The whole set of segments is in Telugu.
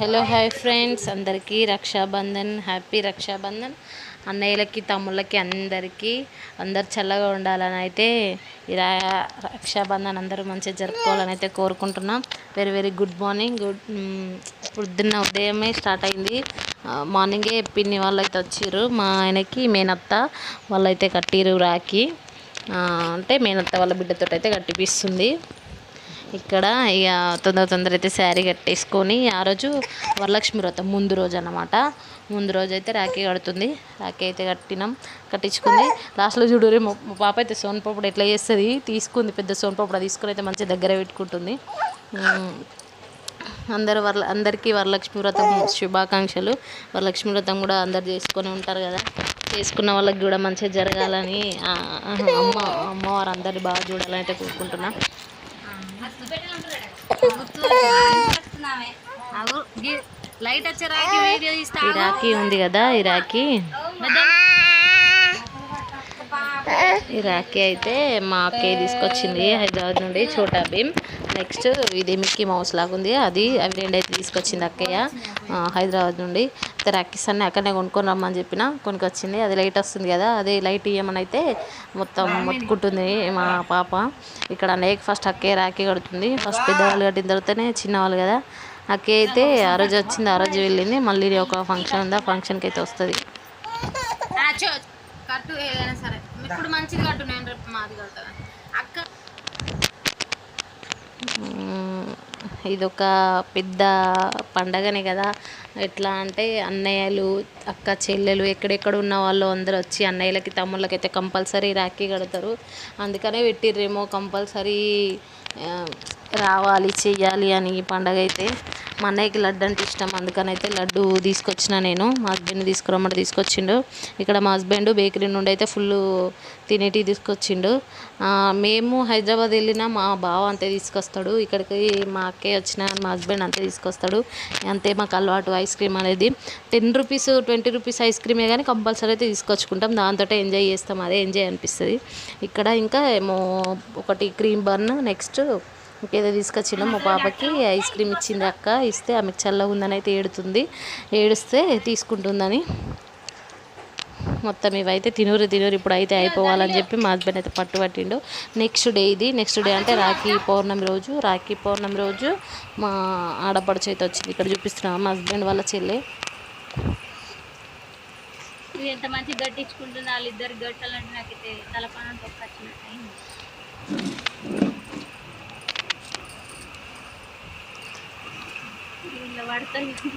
Hello hi friends. అందరికీ రక్షాబంధన్ హ్యాపీ రక్షాబంధన్. అన్నయ్యలకి తమ్ముళ్ళకి అందరికీ అందరు చల్లగా ఉండాలని అయితే ఈ రక్షాబంధన్ అందరూ మంచిగా జరుపుకోవాలని అయితే కోరుకుంటున్నాం. Very very good morning. Good పొద్దున్న ఉదయమే స్టార్ట్ అయింది. మార్నింగే పిన్ని వాళ్ళు అయితే వచ్చారు మా ఆయనకి మేనత్త వాళ్ళు అయితే కట్టిర్రు అంటే మేనత్త వాళ్ళ బిడ్డతో అయితే కట్టిపిస్తుంది. ఇక్కడ ఇక తొందర తొందర అయితే శారీ కట్టేసుకొని ఆ రోజు వరలక్ష్మి వ్రతం ముందు రోజు అనమాట ముందు రోజు అయితే రాఖీ కడుతుంది. రాఖీ అయితే కట్టినాం. కట్టించుకుంది లాస్ట్లో చూడు మా పాప అయితే సోన్పాపుడు ఎట్లా చేస్తుంది? తీసుకుంది పెద్ద సోన్పాపుడు తీసుకుని అయితే మంచిగా దగ్గర పెట్టుకుంటుంది. అందరు వరల అందరికీ వరలక్ష్మి వ్రతం శుభాకాంక్షలు. వరలక్ష్మి వ్రతం కూడా అందరు చేసుకొని ఉంటారు కదా. చేసుకున్న వాళ్ళకి కూడా మంచిగా జరగాలని అమ్మ అమ్మవారు అందరు బాగా చూడాలని అయితే కోరుకుంటున్నా. లైట్ వచ్చే రాకి వీడియో తీస్తా ఈ రాఖీ ఉంది కదా ఈ రాఖీ ఈ రాఖీ అయితే మా అక్కయ్య తీసుకొచ్చింది హైదరాబాద్ నుండి చోటా భీమ్. నెక్స్ట్ ఇది మిక్కీ మౌస్ లాగా ఉంది అది అవి రెండు అయితే తీసుకొచ్చింది అక్కయ్య హైదరాబాద్ నుండి. రాఖీస్ అన్నీ అక్కడనే కొనుక్కొని రమ్మని చెప్పిన కొనుక్కొచ్చింది. అది లైట్ వస్తుంది కదా అదే లైట్ ఇవ్వమని అయితే మొత్తం మొత్తుకుంటుంది మా పాప. ఇక్కడ అన్నయ్యకి ఫస్ట్ అక్కయ్య రాఖీ కడుతుంది. ఫస్ట్ పెద్దవాళ్ళు కట్టిన తర్వాతనే చిన్నవాళ్ళు కదా. అక్కయ్య అయితే ఆ రోజు వచ్చింది ఆ రోజు వెళ్ళింది. మళ్ళీ ఒక ఫంక్షన్ ఉంది ఆ ఫంక్షన్కి అయితే వస్తుంది. కట్టు ఏదైనా సరే. ఇప్పుడు మంచిది కట్టు నేను రేపు మాది కడతాను అక్క ఇదొక పెద్ద పండగనే కదా. ఎట్లా అంటే అన్నయ్యలు అక్క చెల్లెలు ఎక్కడెక్కడ ఉన్న వాళ్ళు అందరూ వచ్చి అన్నయ్యలకి తమ్ముళ్ళకి అయితే కంపల్సరీ రాఖీ కడతారు. అందుకనే పెట్టిర్రేమో కంపల్సరీ రావాలి చెయ్యాలి అని ఈ పండగ అయితే. మా అన్నయ్యకి లడ్డు అంటే ఇష్టం. అందుకనైతే లడ్డు తీసుకొచ్చిన నేను. మా హస్బెండ్ తీసుకురమ్మంటే తీసుకొచ్చిండు. ఇక్కడ మా హస్బెండ్ బేకరీ నుండి అయితే ఫుల్ తినేటివి తీసుకొచ్చిండు. మేము హైదరాబాద్ వెళ్ళినా మా బావ అంతే తీసుకొస్తాడు. ఇక్కడికి మా అక్కయ్య వచ్చిన మా హస్బెండ్ అంతే తీసుకొస్తాడు. అంతే మాకు అలవాటు ఐస్ క్రీమ్ అనేది. Ten rupees twenty rupees ice క్రీమే కానీ కంపల్సరీ అయితే తీసుకొచ్చుకుంటాం. దాంతో ఎంజాయ్ చేస్తాం. అదే ఎంజాయ్ అనిపిస్తుంది. ఇక్కడ ఇంకా ఏమో ఒకటి క్రీమ్ బర్న్ నెక్స్ట్ ఇంకేదో తీసుకొచ్చిండు. మా పాపకి ఐస్ క్రీమ్ ఇచ్చింది అక్క. ఇస్తే ఆమెకు చల్లగా ఉందని అయితే ఏడుతుంది. ఏడిస్తే తీసుకుంటుందని. మొత్తం ఇవైతే తినూరు తినూరు. ఇప్పుడు అయితే అయిపోవాలని చెప్పి మా హస్బెండ్ అయితే పట్టు పట్టిండు. నెక్స్ట్ డే ఇది. నెక్స్ట్ డే అంటే రాఖీ పౌర్ణమి రోజు. రాఖీ పౌర్ణమి రోజు మా ఆడపడుచు అయితే వచ్చింది. ఇక్కడ చూపిస్తున్నాం మా హస్బెండ్ వాళ్ళ చెల్లె. ఎంత మంచి వాళ్ళిద్దరు గట్టాలంటే నాకైతే తలపానం తొక్కచ్చినట్టు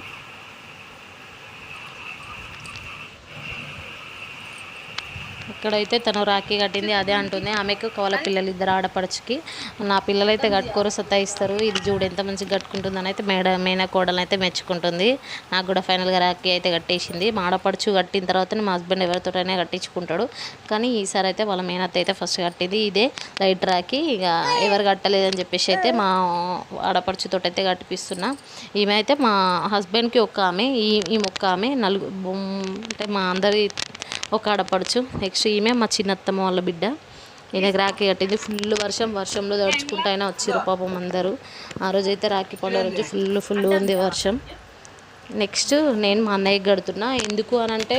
ఇక్కడైతే తను రాఖీ కట్టింది అదే అంటుంది. ఆమెకు కోల పిల్లలు ఇద్దరు ఆడపడుచుకి. నా పిల్లలైతే కట్టుకోరు సతాయిస్తారు. ఇది చూడు ఎంత మంచిగా కట్టుకుంటుందని అయితే మేడ మేన కోడలు అయితే మెచ్చుకుంటుంది. నాకు కూడా ఫైనల్గా రాఖీ అయితే కట్టేసింది. మా ఆడపడుచు కట్టిన తర్వాత మా హస్బెండ్ ఎవరితోటైనా కట్టించుకుంటాడు. కానీ ఈసారి అయితే వాళ్ళ మేనత్త అయితే ఫస్ట్ కట్టింది. ఇదే లైట్ రాఖీ. ఇక ఎవరు కట్టలేదని చెప్పేసి అయితే మా ఆడపడుచుతో అయితే కట్టిపిస్తున్నా. ఈమె అయితే మా హస్బెండ్కి ఒక ఆమె ఈ ఈ ఒక్క ఆమె నలుగు అంటే మా అందరి ఒక ఆడపడుచు నెక్స్ట్ ఈమె మా చిన్నత్తమ్మ వాళ్ళ బిడ్డ. ఈయనకి రాఖీ కట్టింది. ఫుల్ వర్షం వర్షంలో తడుచుకుంటూ అయినా వచ్చారు పాపం అందరూ. ఆ రోజైతే రాఖీ పండుగ రోజు ఫుల్ ఫుల్ ఉంది వర్షం. నెక్స్ట్ నేను మా అన్నయ్యకి కడుతున్నా. ఎందుకు అని అంటే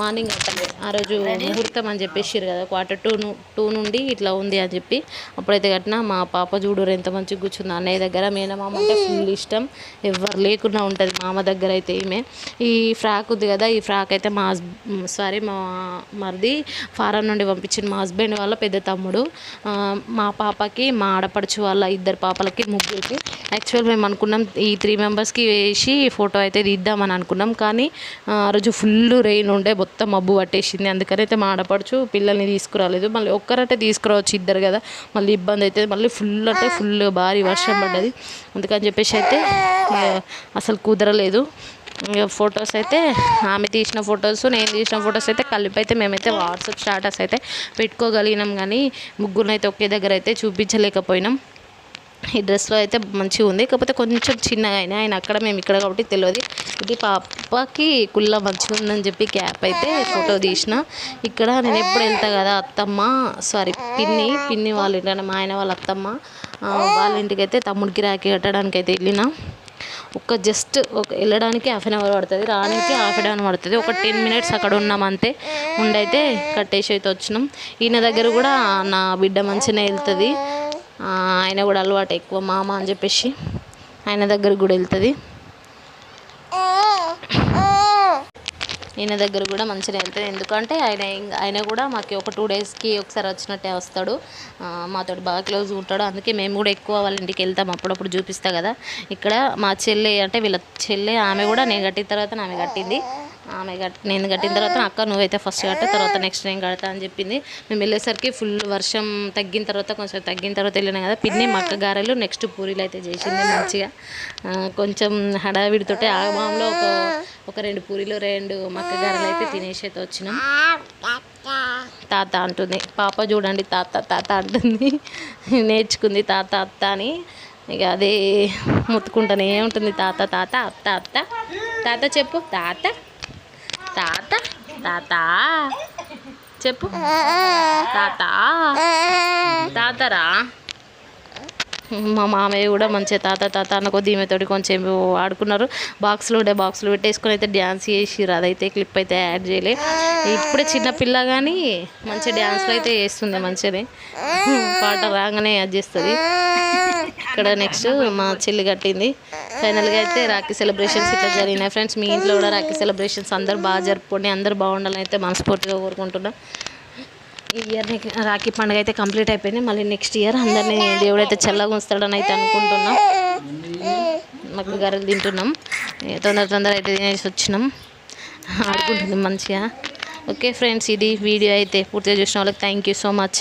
మార్నింగ్ కట్టాలి ఆ రోజు ముహూర్తం అని చెప్పేసారు కదా క్వార్టర్ టూ టూ నుండి ఇట్లా ఉంది అని చెప్పి. అప్పుడైతే కట్టినా మా పాప చూడు ఎంత మంచిగా కూర్చుంది. అన్నయ్య దగ్గర మేనమామ అంటే ఫుల్ ఇష్టం. ఎవరు లేకుండా ఉంటుంది మామ దగ్గర అయితే ఈమె. ఈ ఫ్రాక్ ఉంది కదా ఈ ఫ్రాక్ అయితే మా హస్ సారీ మా మరిది ఫారం నుండి పంపించిన మా హస్బెండ్ వాళ్ళ పెద్ద తమ్ముడు. మా పాపకి మా ఆడపడుచు వాళ్ళ ఇద్దరు పాపలకి ముగ్గురికి. యాక్చువల్ మేము అనుకున్నాం ఈ త్రీ మెంబర్స్కి వేసి ఫోటో అయితే తీద్దామని అనుకున్నాం. కానీ ఆ రోజు ఫుల్ రెయిన్ ఉండే మొత్తం మబ్బు పట్టేసింది. అందుకని అయితే మా ఆడపడుచు పిల్లల్ని తీసుకురాలేదు. మళ్ళీ ఒక్కరంటే తీసుకురావచ్చు ఇద్దరు కదా. మళ్ళీ ఇబ్బంది అయితే మళ్ళీ ఫుల్ అంటే ఫుల్ భారీ వర్షం పడ్డది. అందుకని చెప్పేసి అయితే అసలు కుదరలేదు. ఫొటోస్ అయితే ఆమె తీసిన ఫొటోస్ నేను తీసిన ఫొటోస్ అయితే కలిపి అయితే మేమైతే వాట్సాప్ స్టాటస్ అయితే పెట్టుకోగలిగినాం. కానీ ముగ్గురునైతే ఒకే దగ్గర అయితే చూపించలేకపోయినాం. ఈ డ్రెస్లో అయితే మంచిగా ఉంది. కాకపోతే కొంచెం చిన్నగా అయినా ఆయన అక్కడ మేము ఇక్కడ కాబట్టి తెలియదు ఇది పాపకి కుల్ల మంచిగా ఉందని చెప్పి క్యాప్ అయితే ఫోటో తీసిన. ఇక్కడ నేను ఎప్పుడు వెళ్తా కదా అత్తమ్మ సారీ పిన్ని పిన్ని వాళ్ళ ఇంటి మా ఆయన వాళ్ళ అత్తమ్మ వాళ్ళ ఇంటికి అయితే తమ్ముడికి రాఖీ కట్టడానికి అయితే వెళ్ళిన. ఒక జస్ట్ ఒక వెళ్ళడానికి హాఫ్ అన్ అవర్ పడుతుంది. రానికి హాఫ్ అన్ అవర్ పడుతుంది. ఒక టెన్ మినిట్స్ అక్కడ ఉన్నాం అంతే. ఉండైతే కట్టేసి అయితే వచ్చినాం. ఈయన దగ్గర కూడా నా బిడ్డ మంచిగానే వెళ్తుంది. ఆయన కూడా అలవాటు ఎక్కువ మామ అని చెప్పేసి ఆయన దగ్గర కూడా వెళ్తుంది. ఈయన దగ్గర కూడా మంచిగా వెళ్తుంది. ఎందుకంటే ఆయన ఆయన కూడా మాకు ఒక టూ డేస్కి ఒకసారి వచ్చినట్టే వస్తాడు. ఆ, మాతో బాగా క్లోజ్ ఉంటాడు. అందుకే మేము కూడా ఎక్కువ వాళ్ళ ఇంటికి వెళ్తాం. అప్పుడప్పుడు చూపిస్తా కదా. ఇక్కడ మా చెల్లి అంటే వీళ్ళ చెల్లి ఆమె కూడా నేను కట్టిన తర్వాత ఆమె కట్టింది. ఆమె కట్ నేను కట్టిన తర్వాత అక్క నువ్వైతే ఫస్ట్ కట్ట తర్వాత నెక్స్ట్ నేను కడతా అని చెప్పింది. మేము వెళ్ళేసరికి ఫుల్ వర్షం తగ్గిన తర్వాత కొంచెం తగ్గిన తర్వాత వెళ్ళినాం కదా పిన్ని మక్క గారెలు నెక్స్ట్ పూరీలు అయితే చేసింది మంచిగా. కొంచెం హడావిడితోటే ఆ ఒక ఒక రెండు పూరీలు రెండు మక్క గారెలు అయితే తినేసి అయితే వచ్చినాం. తాత అంటుంది పాప చూడండి తాత తాత అంటుంది. నేర్చుకుంది తాత అత్త అని. ఇక అదే ముత్తుకుంటూనే ఉంటుంది తాత తాత అత్త అత్త. తాత చెప్పు తాత. తాత తాత చెప్పు. తాత తాతరా మా మామయ్య కూడా మంచిగా తాత తాత అన్న కొద్ది ఈమెతోటి కొంచెం ఆడుకున్నారు. బాక్స్లో ఉండే బాక్స్లో పెట్టేసుకొని అయితే డ్యాన్స్ చేసిర్రు. అదైతే క్లిప్ అయితే యాడ్ చేయలే. ఇప్పుడే చిన్న పిల్ల కానీ మంచిగా డ్యాన్స్లో అయితే వేస్తుంది మంచిగానే. పాట రాగానే యాడ్ చేస్తుంది. ఇక్కడ నెక్స్ట్ మా చెల్లి కట్టింది. ఫైనల్గా అయితే రాఖీ సెలబ్రేషన్స్ ఇట్లా జరిగినాయి. ఫ్రెండ్స్ మీ ఇంట్లో కూడా రాఖీ సెలబ్రేషన్స్ అందరు బాగా జరుపుకోండి అందరు బాగుండాలని అయితే మనస్ఫూర్తిగా కోరుకుంటున్నాం. ఈ ఇయర్ రాఖీ పండుగ అయితే కంప్లీట్ అయిపోయింది. మళ్ళీ నెక్స్ట్ ఇయర్ అందరినీ దేవుడైతే చల్లగా ఉంచుతాడని అయితే అనుకుంటున్నాం. మక్క గారెలు తింటున్నాం. తొందర తొందర అయితే తినేసి వచ్చినాం. ఆడుకుంటుంది మంచిగా. ఓకే ఫ్రెండ్స్ ఇది వీడియో అయితే పూర్తిగా చూసిన వాళ్ళకి థ్యాంక్ యూ సో మచ్